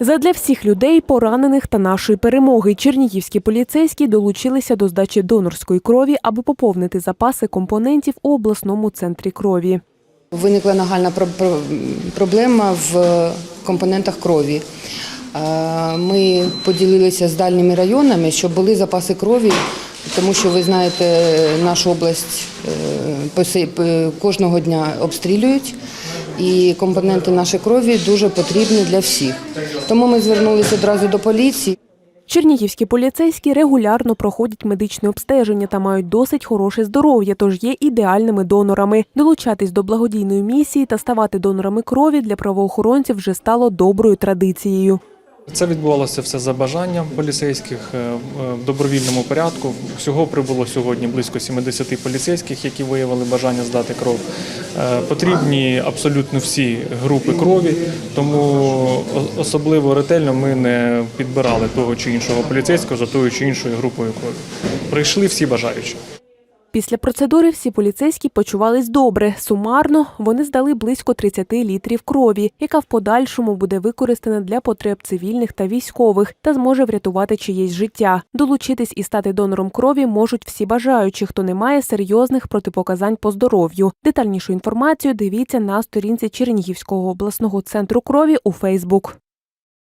Задля всіх людей, поранених та нашої перемоги, чернігівські поліцейські долучилися до здачі донорської крові, аби поповнити запаси компонентів у обласному центрі крові. Виникла нагальна про- про- проблема в компонентах крові. Е, Ми поділилися з дальніми районами, щоб були запаси крові, тому що ви знаєте, нашу область е, кожного дня обстрілюють, і компоненти нашої крові дуже потрібні для всіх. Тому ми звернулися одразу до поліції. Чернігівські поліцейські регулярно проходять медичне обстеження та мають досить хороше здоров'я, тож є ідеальними донорами. Долучатись до благодійної місії та ставати донорами крові для правоохоронців вже стало доброю традицією. Це відбувалося все за бажанням поліцейських е, в добровільному порядку. Всього прибуло сьогодні близько 70 поліцейських, які виявили бажання здати кров. Е, Потрібні абсолютно всі групи крові, тому особливо ретельно ми не підбирали того чи іншого поліцейського за тою чи іншою групою крові. Прийшли всі бажаючі. Після процедури всі поліцейські почувались добре. Сумарно вони здали близько 30 літрів крові, яка в подальшому буде використана для потреб цивільних та військових та зможе врятувати чиєсь життя. Долучитись і стати донором крові можуть всі бажаючі, хто не має серйозних протипоказань по здоров'ю. Детальнішу інформацію дивіться на сторінці Чернігівського обласного центру крові у Фейсбук.